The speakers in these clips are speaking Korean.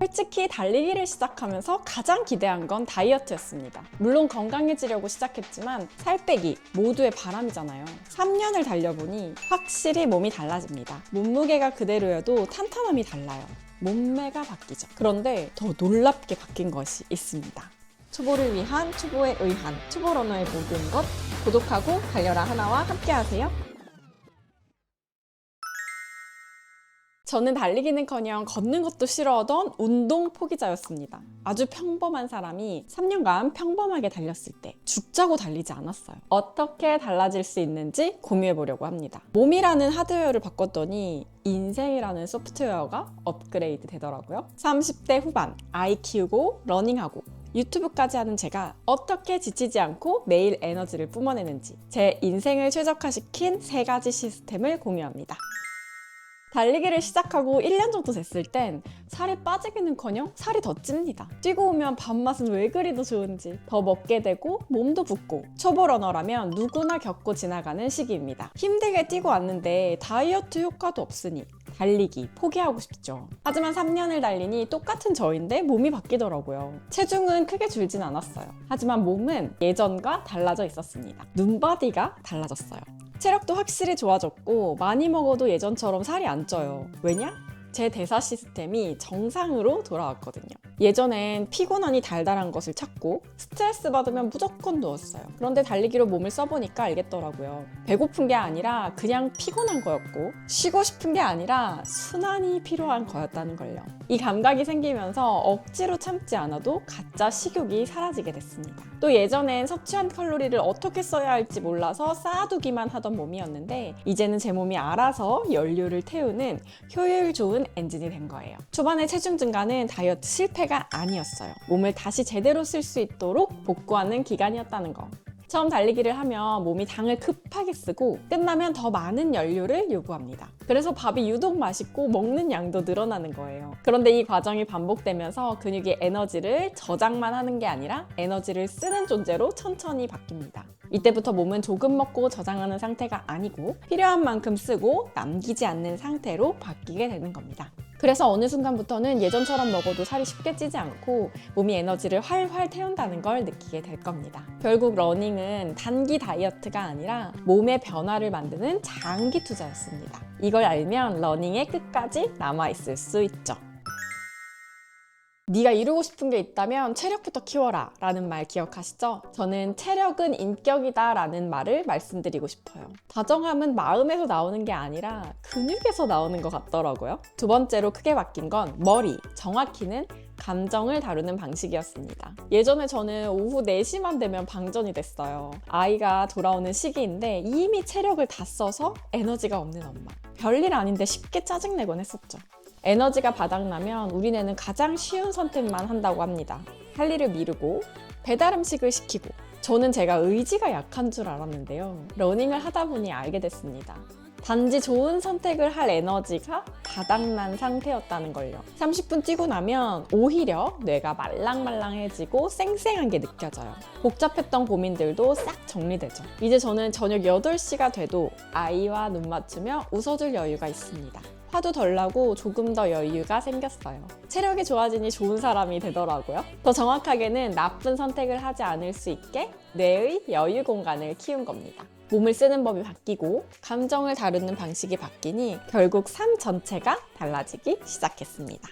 솔직히 달리기를 시작하면서 가장 기대한 건 다이어트였습니다. 물론 건강해지려고 시작했지만 살 빼기 모두의 바람이잖아요. 3년을 달려보니 확실히 몸이 달라집니다. 몸무게가 그대로여도 탄탄함이 달라요. 몸매가 바뀌죠. 그런데 더 놀랍게 바뀐 것이 있습니다. 초보를 위한 초보에 의한 초보러너의 모든 것 구독하고 달려라 하나와 함께하세요. 저는 달리기는커녕 걷는 것도 싫어하던 운동 포기자였습니다. 아주 평범한 사람이 3년간 평범하게 달렸을 때 죽자고 달리지 않았어요. 어떻게 달라질 수 있는지 공유해 보려고 합니다. 몸이라는 하드웨어를 바꿨더니 인생이라는 소프트웨어가 업그레이드 되더라고요. 30대 후반 아이 키우고 러닝하고 유튜브까지 하는 제가 어떻게 지치지 않고 매일 에너지를 뿜어내는지 제 인생을 최적화시킨 세 가지 시스템을 공유합니다. 달리기를 시작하고 1년 정도 됐을 땐 살이 빠지기는커녕 살이 더 찝니다. 뛰고 오면 밥맛은 왜 그리 도 좋은지 더 먹게 되고 몸도 붓고 초보 러너라면 누구나 겪고 지나가는 시기입니다. 힘들게 뛰고 왔는데 다이어트 효과도 없으니 달리기 포기하고 싶죠. 하지만 3년을 달리니 똑같은 저인데 몸이 바뀌더라고요. 체중은 크게 줄진 않았어요. 하지만 몸은 예전과 달라져 있었습니다. 눈바디가 달라졌어요. 체력도 확실히 좋아졌고 많이 먹어도 예전처럼 살이 안 쪄요. 왜냐? 제 대사 시스템이 정상으로 돌아왔거든요. 예전엔 피곤하니 달달한 것을 찾고 스트레스 받으면 무조건 누웠어요. 그런데 달리기로 몸을 써보니까 알겠더라고요. 배고픈 게 아니라 그냥 피곤한 거였고 쉬고 싶은 게 아니라 순환이 필요한 거였다는 걸요. 이 감각이 생기면서 억지로 참지 않아도 가짜 식욕이 사라지게 됐습니다. 또 예전엔 섭취한 칼로리를 어떻게 써야 할지 몰라서 쌓아두기만 하던 몸이었는데 이제는 제 몸이 알아서 연료를 태우는 효율 좋은 엔진이 된 거예요. 초반에 체중 증가는 다이어트 실패 가 아니었어요. 몸을 다시 제대로 쓸 수 있도록 복구하는 기간이었다는 거. 처음 달리기를 하면 몸이 당을 급하게 쓰고 끝나면 더 많은 연료를 요구합니다. 그래서 밥이 유독 맛있고 먹는 양도 늘어나는 거예요. 그런데 이 과정이 반복되면서 근육이 에너지를 저장만 하는 게 아니라 에너지를 쓰는 존재로 천천히 바뀝니다. 이때부터 몸은 조금 먹고 저장하는 상태가 아니고 필요한 만큼 쓰고 남기지 않는 상태로 바뀌게 되는 겁니다. 그래서 어느 순간부터는 예전처럼 먹어도 살이 쉽게 찌지 않고 몸이 에너지를 활활 태운다는 걸 느끼게 될 겁니다. 결국 러닝은 단기 다이어트가 아니라 몸의 변화를 만드는 장기 투자였습니다. 이걸 알면 러닝의 끝까지 남아있을 수 있죠. 네가 이루고 싶은 게 있다면 체력부터 키워라 라는 말 기억하시죠? 저는 체력은 인격이다 라는 말을 말씀드리고 싶어요. 다정함은 마음에서 나오는 게 아니라 근육에서 나오는 것 같더라고요. 두 번째로 크게 바뀐 건 머리, 정확히는 감정을 다루는 방식이었습니다. 예전에 저는 오후 4시만 되면 방전이 됐어요. 아이가 돌아오는 시기인데 이미 체력을 다 써서 에너지가 없는 엄마. 별일 아닌데 쉽게 짜증내곤 했었죠. 에너지가 바닥나면 우리네는 가장 쉬운 선택만 한다고 합니다. 할 일을 미루고 배달 음식을 시키고 저는 제가 의지가 약한 줄 알았는데요. 러닝을 하다 보니 알게 됐습니다. 단지 좋은 선택을 할 에너지가 바닥난 상태였다는 걸요. 30분 뛰고 나면 오히려 뇌가 말랑말랑해지고 쌩쌩한 게 느껴져요. 복잡했던 고민들도 싹 정리되죠. 이제 저는 저녁 8시가 돼도 아이와 눈 맞추며 웃어줄 여유가 있습니다. 화도 덜 나고 조금 더 여유가 생겼어요. 체력이 좋아지니 좋은 사람이 되더라고요. 더 정확하게는 나쁜 선택을 하지 않을 수 있게 뇌의 여유 공간을 키운 겁니다. 몸을 쓰는 법이 바뀌고 감정을 다루는 방식이 바뀌니 결국 삶 전체가 달라지기 시작했습니다.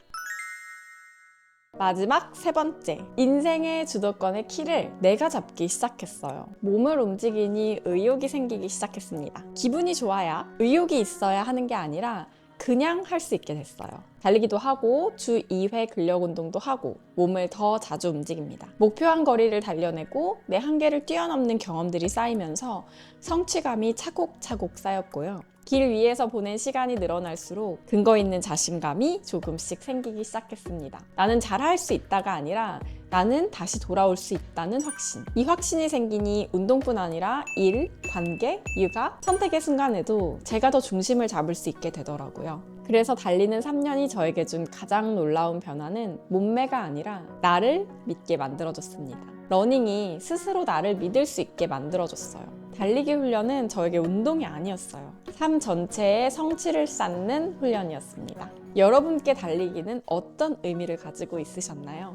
마지막 세 번째. 인생의 주도권의 키를 내가 잡기 시작했어요. 몸을 움직이니 의욕이 생기기 시작했습니다. 기분이 좋아야 의욕이 있어야 하는 게 아니라 그냥 할 수 있게 됐어요. 달리기도 하고 주 2회 근력 운동도 하고 몸을 더 자주 움직입니다. 목표한 거리를 달려내고 내 한계를 뛰어넘는 경험들이 쌓이면서 성취감이 차곡차곡 쌓였고요. 길 위에서 보낸 시간이 늘어날수록 근거 있는 자신감이 조금씩 생기기 시작했습니다. 나는 잘할 수 있다가 아니라 나는 다시 돌아올 수 있다는 확신. 이 확신이 생기니 운동뿐 아니라 일, 관계, 육아, 선택의 순간에도 제가 더 중심을 잡을 수 있게 되더라고요. 그래서 달리는 3년이 저에게 준 가장 놀라운 변화는 몸매가 아니라 나를 믿게 만들어줬습니다. 러닝이 스스로 나를 믿을 수 있게 만들어줬어요. 달리기 훈련은 저에게 운동이 아니었어요. 삶 전체에 성취를 쌓는 훈련이었습니다. 여러분께 달리기는 어떤 의미를 가지고 있으셨나요?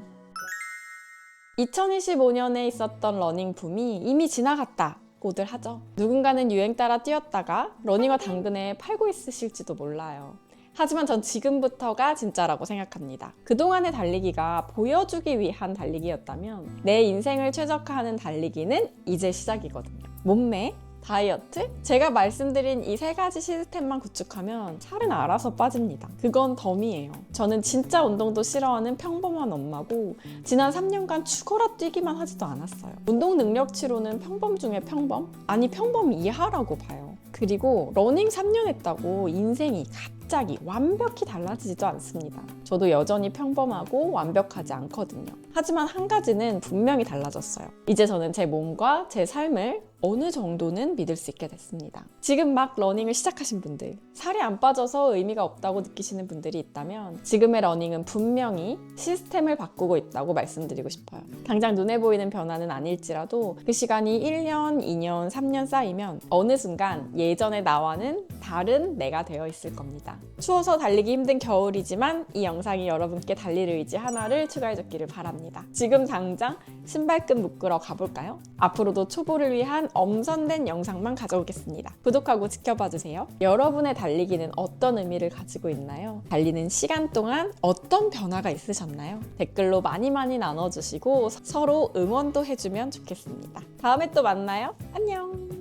2025년에 있었던 러닝 붐이 이미 지나갔다. 고들 하죠. 누군가는 유행 따라 뛰었다가 러닝화 당근에 팔고 있으실지도 몰라요. 하지만 전 지금부터가 진짜라고 생각합니다. 그동안의 달리기가 보여주기 위한 달리기였다면 내 인생을 최적화하는 달리기는 이제 시작이거든요. 몸매, 다이어트? 제가 말씀드린 이 세 가지 시스템만 구축하면 살은 알아서 빠집니다. 그건 덤이에요. 저는 진짜 운동도 싫어하는 평범한 엄마고 지난 3년간 죽어라 뛰기만 하지도 않았어요. 운동 능력치로는 평범 중에 평범? 아니 평범 이하라고 봐요. 그리고 러닝 3년 했다고 인생이 갑자기 완벽히 달라지지도 않습니다. 저도 여전히 평범하고 완벽하지 않거든요. 하지만 한 가지는 분명히 달라졌어요. 이제 저는 제 몸과 제 삶을 어느 정도는 믿을 수 있게 됐습니다. 지금 막 러닝을 시작하신 분들, 살이 안 빠져서 의미가 없다고 느끼시는 분들이 있다면 지금의 러닝은 분명히 시스템을 바꾸고 있다고 말씀드리고 싶어요. 당장 눈에 보이는 변화는 아닐지라도 그 시간이 1년, 2년, 3년 쌓이면 어느 순간 예전의 나와는 다른 내가 되어 있을 겁니다. 추워서 달리기 힘든 겨울이지만 이 영상이 여러분께 달릴 의지 하나를 추가해줬기를 바랍니다. 지금 당장 신발끈 묶으러 가볼까요? 앞으로도 초보를 위한 엄선된 영상만 가져오겠습니다. 구독하고 지켜봐 주세요. 여러분의 달리기는 어떤 의미를 가지고 있나요? 달리는 시간 동안 어떤 변화가 있으셨나요? 댓글로 많이 많이 나눠주시고 서로 응원도 해주면 좋겠습니다. 다음에 또 만나요. 안녕!